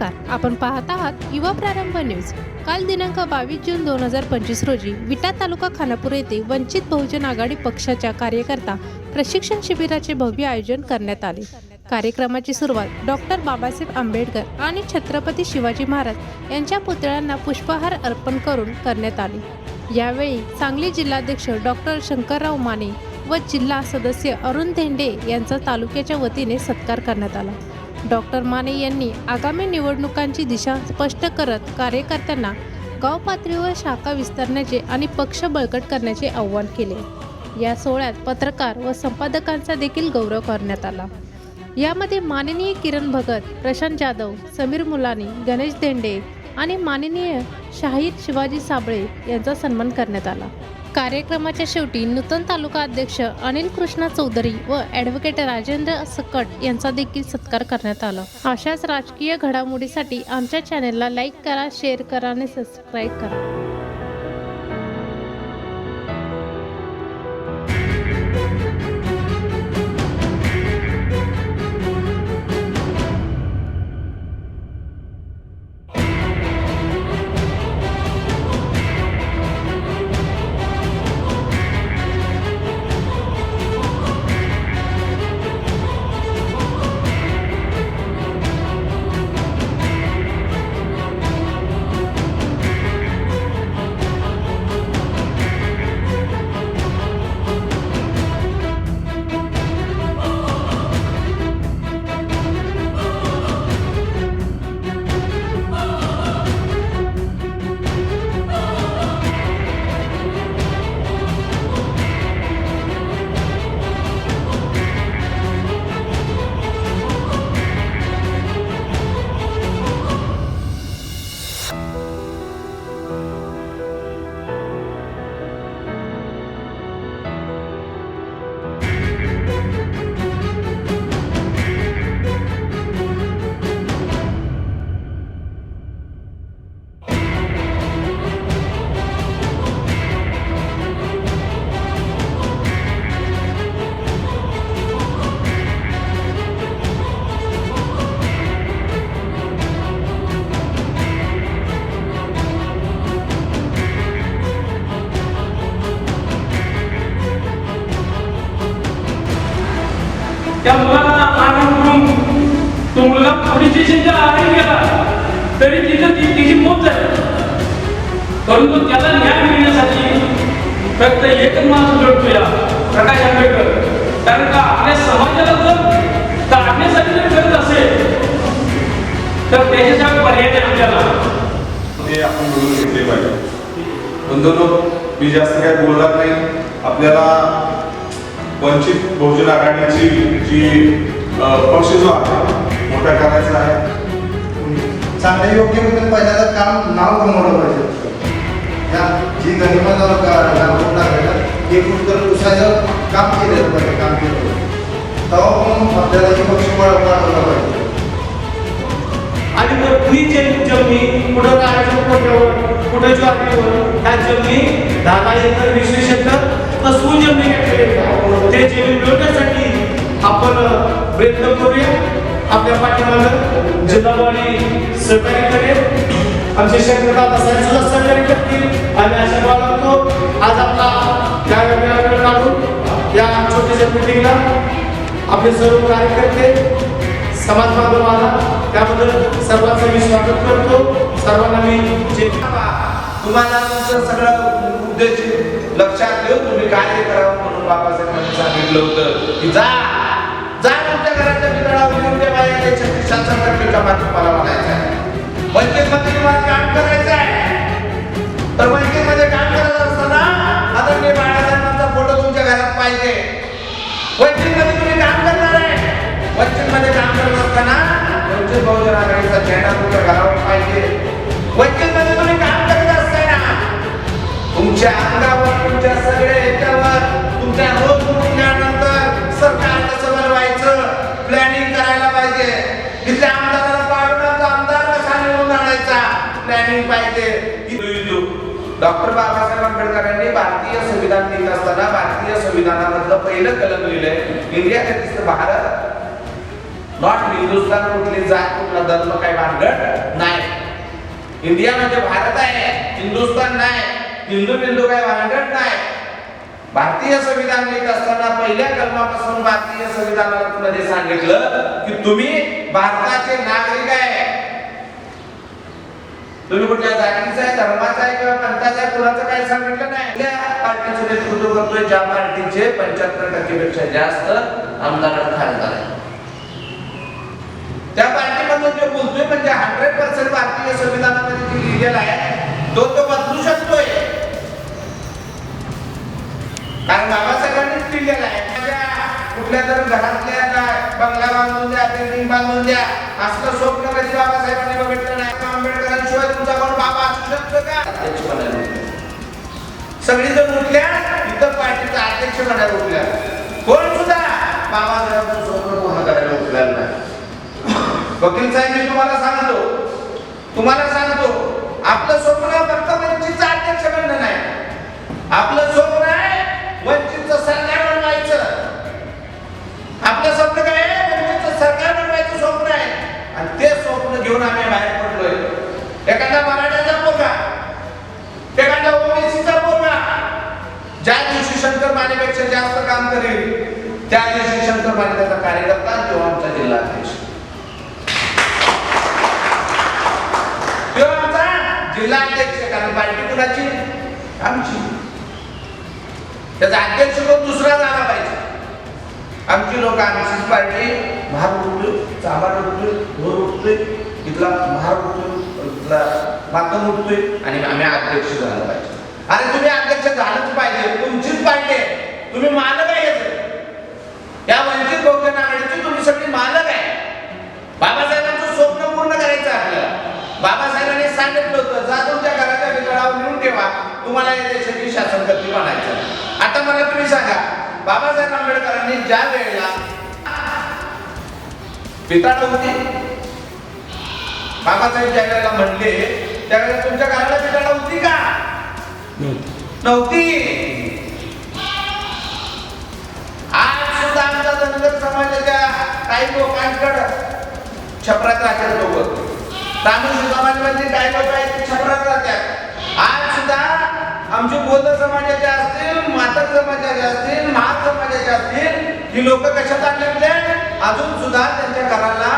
नमस्कार. आपण पाहत आहात युवा प्रारंभ न्यूज. काल दिनांक बावीस जून दोन हजार पंचवीस रोजी विटा तालुका खानापूर येथे वंचित बहुजन आघाडी पक्षाच्या कार्यकर्ता प्रशिक्षण शिबिराचे भव्य आयोजन करण्यात आले. कार्यक्रमाची सुरुवात डॉक्टर बाबासाहेब आंबेडकर आणि छत्रपती शिवाजी महाराज यांच्या पुतळ्यांना पुष्पहार अर्पण करून करण्यात आले. यावेळी सांगली जिल्हाध्यक्ष डॉक्टर शंकरराव माने व जिल्हा सदस्य अरुण धेंडे यांचा तालुक्याच्या वतीने सत्कार करण्यात आला. डॉक्टर माने यांनी आगामी निवडणुकांची दिशा स्पष्ट करत कार्यकर्त्यांना गाव पातळीवर शाखा विस्तारण्याचे आणि पक्ष बळकट करण्याचे आवाहन केले. या सोहळ्यात पत्रकार व संपादकांचा देखील गौरव करण्यात आला. यामध्ये माननीय किरण भगत प्रशांत जाधव समीर मुलानी गणेश देंडे आणि माननीय शाहीर शिवाजी साबळे यांचा सन्मान करण्यात आला. कार्यक्रमाच्या शेवटी नूतन तालुका अध्यक्ष अनिल कृष्णा चौधरी व ॲडव्होकेट राजेंद्र सकट यांचा देखील सत्कार करण्यात आला. अशाच राजकीय घडामोडीसाठी आमच्या चॅनेलला लाईक करा शेअर करा आणि सबस्क्राईब करा. त्या मुलाला मागे उडून तो मुलगा पोलीस स्टेशनच्या आधी गेला तरी तिथं ती तिची मोत झाली परंतु त्याला न्याय मिळण्यासाठी फक्त एकच माणूस लढतो या प्रकाश आंबेडकर. कारण का आपल्या समाजाला जर काढण्यासाठी जर करत असेल तर त्याच्याशिवाय पर्याय नाही आपल्याला. ते आपण बोलून घेतले पाहिजे. बंधूंनो मी जास्त काय बोलणार नाही. आपल्याला वंचित बहुजन आघाडीची जी पक्ष जो आहे मोठा करायचा आहे. चांगल्या योग्य पद्धतीने पहिल्यांदा काम नाव कमवलं पाहिजे. या जी गणिमा लागून लागलेलं हे पुसायचं काम केलं पाहिजे काम केलं पाहिजे. तेव्हा पण आपल्याला हे पक्ष वाढवला पाहिजे. आणि मग फ्री जमिनी कुठं राहायचं कोट्यावर कुठं ज्वारीवर त्या जमिनी दहा एकर वीस एकर फसवून जमिनी घेतलेल्या. ते जीवन मिळवण्यासाठी आपण प्रयत्न करूया. आपल्या पाठीमागं जिल्हावाडी सहकार्य करेल आमचे शंकरदादा साहेब सुद्धा सहकार्य करतील. आणि अशा बाळगतो आज आपला त्या वेळ काढून या छोट्याशा मिटिंगला आपले सर्व कार्यकर्ते समाज बांधवाला त्याबद्दल सर्वांचं मी स्वागत करतो. सर्वांना मी जे तुम्हाला तुमचं सगळं उद्देश लक्षात घेऊन तुम्ही कार्य करावं म्हणून बाबासाहेबांनी सांगितलं होतं की जा जा तुमच्या घराच्या पितळावर येऊन ते बाया छत्तीस शासन मात्र मला म्हणायचं आहे. मध्ये तुम्हाला काम करायचं आहे. तर बँकेमध्ये काम करत असताना आदरणीय बाळासाहेबांचा फोटो तुमच्या घरात पाहिजे. वंचितमध्ये तुम्ही काम करणार आहे. वंचितमध्ये काम करत असताना वंचित बहुजन आघाडीचा झेंडा तुमच्या घरावर पाहिजे. वंचितमध्ये तुम्ही काम करत असताना तुमच्या अंगावर प्लॅनिंग पाहिजे. डॉक्टर बाबासाहेब आंबेडकरांनी भारतीय संविधान लिहित असताना भारतीय संविधानामधलं पहिलं कलम लिहिलंय इंडिया भारत नॉट हिंदुस्थान कुठली जात कुठला धर्म काही भानगड नाही. इंडिया म्हणजे भारत आहे हिंदुस्थान नाही हिंदू बिंदू काय भानगड नाही. भारतीय संविधान लिहित असताना पहिल्या कलमापासून भारतीय संविधानामध्ये सांगितलं की तुम्ही भारताचे नागरिक आहे. तुम्ही कुठल्या जातीचा आहे धर्माचा आहे किंवा पंथाचा आहे कुणाचं काही सांगितलं नाही. त्या पार्टीचं नेतृत्व करतोय ज्या पार्टीचे पंच्याहत्तर टक्केपेक्षा जास्त आमदार खासदार आहे त्या पार्टीमधून जो बोलतोय म्हणजे हंड्रेड पर्सेंट भारतीय संविधानामध्ये जे लिहिलेलं आहे तो तो बदलू शकतोय. कारण बाबासाहेबांनीच लिहिलेलं आहे कुठल्या तर घरातल्या बंगला बांधून द्या बिल्डिंग बांधून द्या. असलं स्वप्न कधी बाबासाहेबांनी बघितलं नाही. तुमचा कोण बाबा असू शकतो का? अध्यक्ष सगळी जण उठल्या इतर पार्टीचा अध्यक्ष म्हणायला उठल्या. कोण सुद्धा? बाबासाहेबांचं स्वप्न पूर्ण करायला उठलेलं नाही. वकील साहेब मी तुम्हाला सांगतो. तुम्हाला सांगतो आपलं स्वप्न फक्त वंचितचं अध्यक्ष बनणं नाही आपलं स्वप्न आहे वंचितचं सरकार बनवायचं आपलं स्वप्न काय आहे वंचितचं सरकार बनवायचं स्वप्न आहे आणि ते स्वप्न घेऊन आम्ही बाहेर पडलोय एखादा मराठ्याचा पोरगा एखादा ओबीसीचा पोरगा ज्या दिवशी शंकर मानेपेक्षा जास्त काम करेल त्या दिवशी शंकर माने कार्यकर्ता किंवा आमचा जिल्हा अध्यक्ष. किंवा आमचा जिल्हा अध्यक्ष कारण पार्टी कुणाची? आमची. त्याचा अध्यक्ष कोण? दुसरा झाला पाहिजे. आमची लोक आमचीच पार्टी. भार उठतोय चांभार उठतोय घोर उठतोय इथला भार उठतोय इथला मातम उठतोय आणि आम्ही अध्यक्ष झालं पाहिजे. अरे तुम्ही अध्यक्ष झालंच पाहिजे. तुमचीच पार्टी आहे. तुम्ही मालक आहे या वंचित बहुजन आघाडीची तुम्ही सगळी मालक आहे. बाबासाहेबांचं स्वप्न पूर्ण करायचं आहे आपल्याला बाबासाहेबांनी सांगितलं होतं जा तुमच्या घराच्या वितळावर लिहून ठेवा. तुम्हाला या देशाची शासनकर्ती बनायचं आता मला तुम्ही सांगा बाबासाहेब आंबेडकरांनी ज्या वेळेला पिताळ होती बाबासाहेब ज्या वेळेला म्हणले त्यावेळेला तुमच्या घराला पिताळ होती का? नव्हती. काही छपरात राहतात लोक. तामिळ म्हणजे काही लोक आहेत छपरात राहतात. आज सुद्धा आमचे बौद्ध समाजाचे असतील मातक समाजाचे असतील महाग समाजाचे असतील ही लोक कशात आणले अजून सुद्धा त्यांच्या घराला